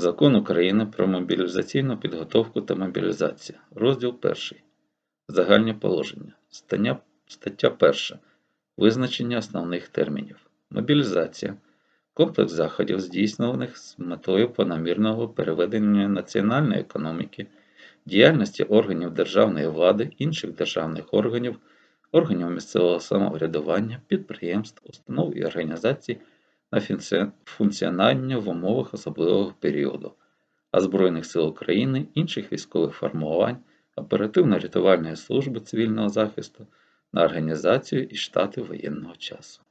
Закон України про мобілізаційну підготовку та мобілізацію. Розділ 1. Загальні положення. Стаття 1. Визначення основних термінів. Мобілізація. Комплекс заходів, здійснюваних з метою планомірного переведення національної економіки, діяльності органів державної влади, інших державних органів, органів місцевого самоврядування, підприємств, установ і організацій на функці- функціонування в умовах особливого періоду, а Збройних сил України, інших військових формувань, оперативно-рятувальної служби цивільного захисту на організацію і штати воєнного часу.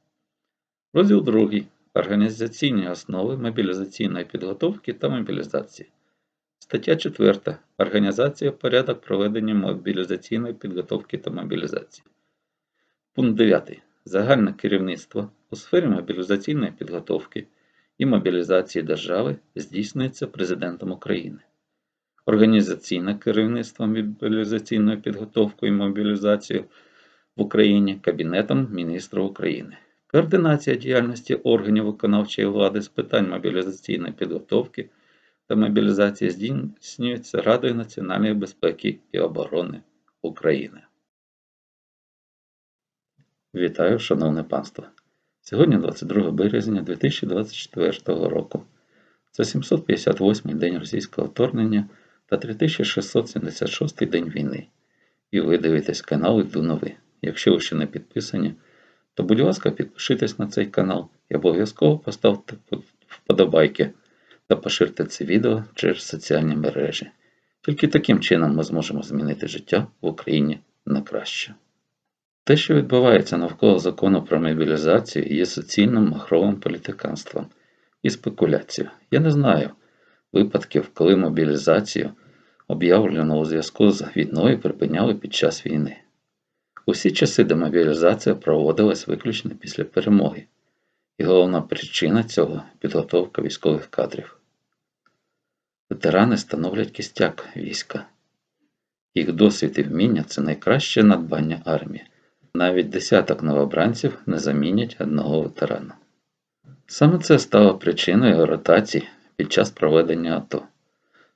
Розділ 2. Організаційні основи мобілізаційної підготовки та мобілізації. Стаття 4. Організація, порядок проведення мобілізаційної підготовки та мобілізації. Пункт 9. Загальне керівництво у сфері мобілізаційної підготовки і мобілізації держави здійснюється Президентом України. Організаційне керівництво мобілізаційною підготовкою і мобілізацією в Україні Кабінетом міністрів України. Координація діяльності органів виконавчої влади з питань мобілізаційної підготовки та мобілізації здійснюється Радою національної безпеки і оборони України. Вітаю, шановне панство! Сьогодні 22 березня 2024 року. Це 758-й день російського вторгнення та 3676-й день війни. І ви дивитесь канал Іду Нови. Якщо ви ще не підписані, то будь ласка, підпишитесь на цей канал і обов'язково поставте вподобайки та поширте це відео через соціальні мережі. Тільки таким чином ми зможемо змінити життя в Україні на краще. Те, що відбувається навколо закону про мобілізацію, є суцільним махровим політиканством і спекуляцією. Я не знаю випадків, коли мобілізацію, об'явлену у зв'язку з війною, припиняли під час війни. Усі часи демобілізація проводилась виключно після перемоги, і головна причина цього підготовка військових кадрів. Ветерани становлять кістяк війська. Їх досвід і вміння це найкраще надбання армії. Навіть десяток новобранців не замінять одного ветерана. Саме це стало причиною ротацій під час проведення АТО.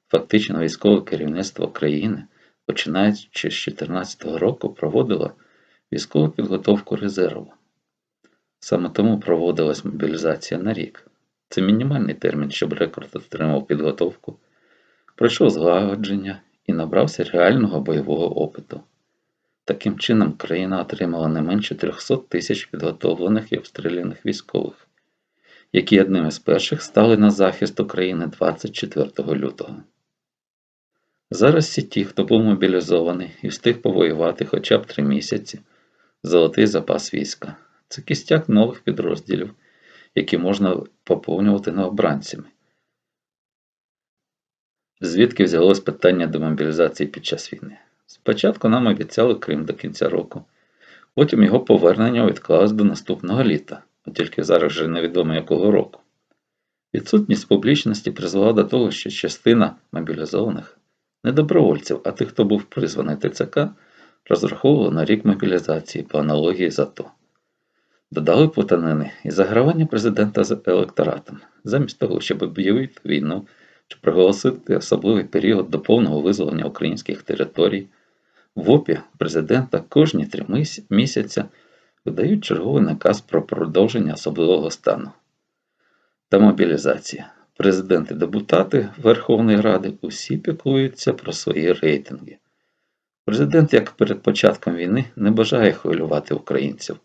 Фактично, військове керівництво країни, починаючи з 2014 року, проводило військову підготовку резерву. Саме тому проводилась мобілізація на рік. Це мінімальний термін, щоб рекорд отримав підготовку, пройшов злагодження і набрався реального бойового опиту. Таким чином, країна отримала не менше 300 тисяч підготовлених і обстріляних військових, які одним із перших стали на захист України 24 лютого. Зараз всі ті, хто був мобілізований і встиг повоювати хоча б три місяці, золотий запас війська. Це кістяк нових підрозділів, які можна поповнювати новобранцями. Звідки взялось питання демобілізації під час війни? Спочатку нам обіцяли Крим до кінця року, потім його повернення відклалось до наступного літа, от тільки зараз вже невідомо якого року. Відсутність публічності призвела до того, що частина мобілізованих не добровольців, а тих, хто був призваний ТЦК, розраховувала на рік мобілізації по аналогії з АТО. Додали плутанини і загравання президента з електоратом, замість того, щоб об'явити війну чи проголосити особливий період до повного визволення українських територій. В ОПІ президента кожні три місяця видають черговий наказ про продовження особливого стану та мобілізація. Президент і депутати Верховної Ради усі піклуються про свої рейтинги. Президент, як перед початком війни, не бажає хвилювати українців,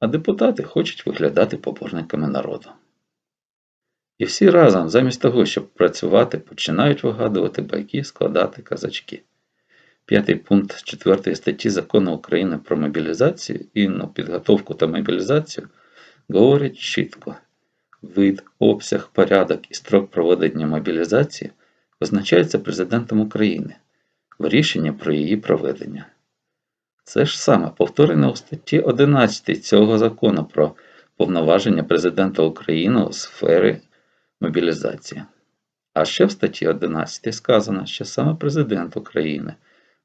а депутати хочуть виглядати поборниками народу. І всі разом, замість того, щоб працювати, починають вигадувати байки, складати казачки. П'ятий пункт 4 статті Закону України про мобілізацію і ну, підготовку та мобілізацію говорить чітко: вид, обсяг, порядок і строк проведення мобілізації визначається Президентом України в рішенні про її проведення. Це ж саме повторено у статті 11 цього закону про повноваження Президента України у сфері мобілізації. А ще в статті 11 сказано, що саме Президент України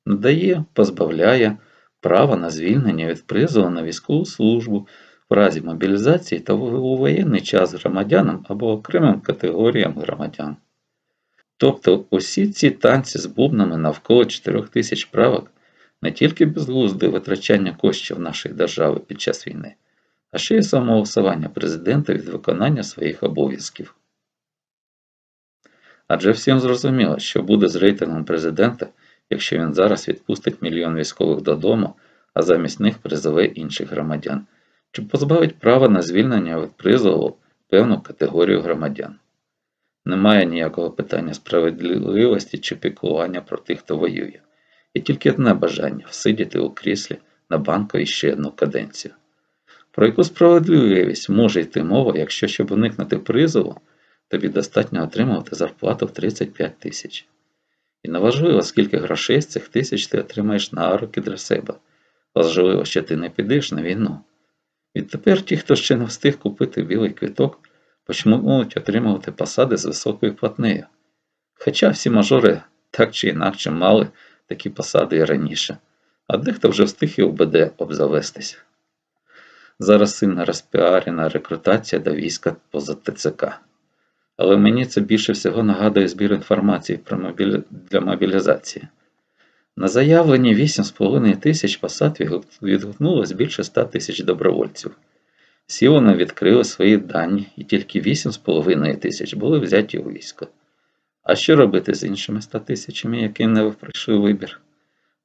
надає, позбавляє права на звільнення від призову на військову службу в разі мобілізації та у воєнний час громадянам або окремим категоріям громадян. Тобто усі ці танці з бубнами навколо 4 тисяч правок не тільки безглузде витрачання коштів нашої держави під час війни, а ще й самоусування президента від виконання своїх обов'язків. Адже всім зрозуміло, що буде з рейтингом президента, якщо він зараз відпустить мільйон військових додому, а замість них призове інших громадян, чи позбавить права на звільнення від призову певну категорію громадян. Немає ніякого питання справедливості чи піклування про тих, хто воює. Є тільки одне бажання всидіти у кріслі на банковій ще одну каденцію. Про яку справедливість може йти мова, якщо щоб уникнути призову, тобі достатньо отримувати зарплату в 35 тисяч. І неважливо, скільки грошей з цих тисяч ти отримаєш на руки для себе. Важливо, що ти не підеш на війну. Відтепер ті, хто ще не встиг купити білий квиток, почнуть отримувати посади з високою платнею. Хоча всі мажори так чи інакше мали такі посади і раніше, а дехто вже встиг і ОБД обзавестися. Зараз сильно розпіарена рекрутація до війська поза ТЦК. Але мені це більше всього нагадує збір інформації про мобілі... для мобілізації. На заявлені 8,5 тисяч посад відгукнулось більше 100 тисяч добровольців. Всі вони відкрили свої дані, і тільки 8,5 тисяч були взяті у військо. А що робити з іншими 100 тисячами, яким не пройшли вибір?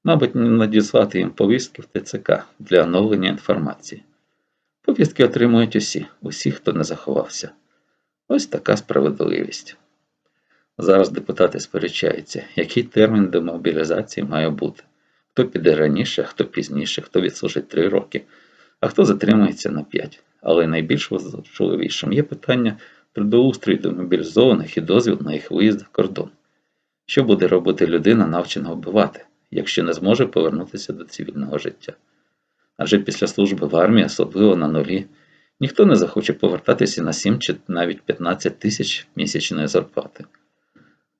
Мабуть, надіслати їм повістки в ТЦК для оновлення інформації. Повістки отримують усі, усі, хто не заховався. Ось така справедливість. Зараз депутати сперечаються, який термін демобілізації має бути. Хто піде раніше, хто пізніше, хто відслужить 3 роки, а хто затримується на 5. Але найбільш важливішим є питання трудоустрою демобілізованих і дозвіл на їх виїзд за кордон. Що буде робити людина, навчена вбивати, якщо не зможе повернутися до цивільного життя? Адже після служби в армії, особливо на нулі, ніхто не захоче повертатися на 7 чи навіть 15 тисяч місячної зарплати.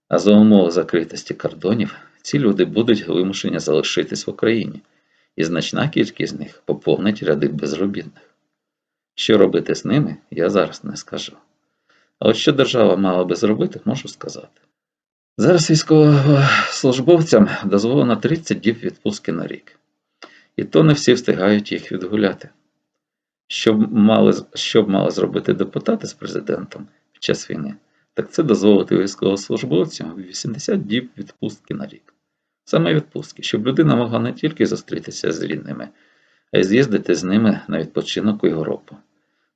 А за умови закритості кордонів ці люди будуть вимушені залишитись в Україні, і значна кількість з них поповнить ряди безробітних. Що робити з ними, я зараз не скажу. А от що держава мала би зробити, можу сказати. Зараз військовослужбовцям дозволено 30 діб відпустки на рік. І то не всі встигають їх відгуляти. Що б мали, що мали зробити депутати з президентом під час війни, так це дозволити військовослужбовцям 80 діб відпустки на рік. Саме відпустки, щоб людина могла не тільки зустрітися з рідними, а й з'їздити з ними на відпочинок у Європу.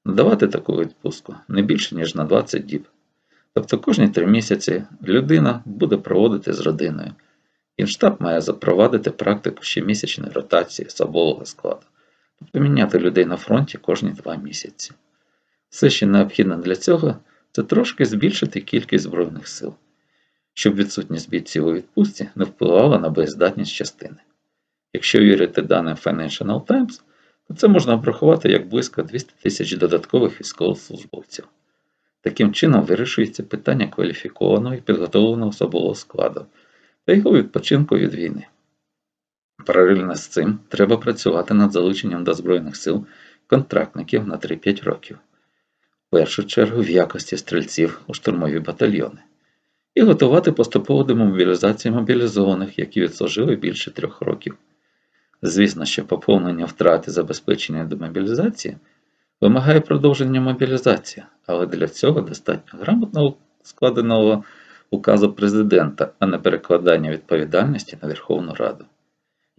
Надавати таку відпустку не більше, ніж на 20 діб. Тобто кожні три місяці людина буде проводити з родиною. Генштаб має запровадити практику щомісячної ротації особового складу, тобто міняти людей на фронті кожні два місяці. Все, що необхідно для цього, це трошки збільшити кількість Збройних сил, щоб відсутність бійців у відпустці не впливала на боєздатність частини. Якщо вірити даним Financial Times, то це можна обрахувати як близько 200 тисяч додаткових військовослужбовців. Таким чином вирішується питання кваліфікованого і підготовленого особового складу та його відпочинку від війни. Паралельно з цим треба працювати над залученням до Збройних сил контрактників на 3-5 років, в першу чергу в якості стрільців у штурмові батальйони, і готувати поступову демобілізацію мобілізованих, які відслужили більше трьох років. Звісно, що поповнення втрати забезпечення демобілізації вимагає продовження мобілізації, але для цього достатньо грамотно складеного указу президента, а не перекладання відповідальності на Верховну Раду.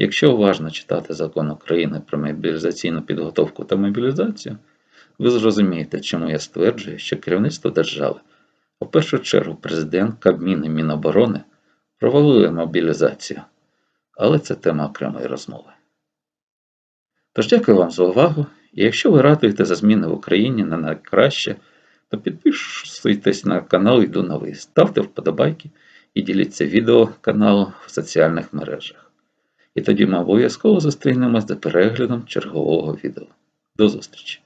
Якщо уважно читати закон України про мобілізаційну підготовку та мобілізацію, ви зрозумієте, чому я стверджую, що керівництво держави, в першу чергу президент, Кабмін і Міноборони провалили мобілізацію, але це тема окремої розмови. Тож дякую вам за увагу, і якщо ви радуєте за зміни в Україні на найкраще, то підписуйтесь на канал Йду Новий, ставте вподобайки і діліться відео каналу в соціальних мережах. І тоді ми обов'язково зустрінемось за переглядом чергового відео. До зустрічі!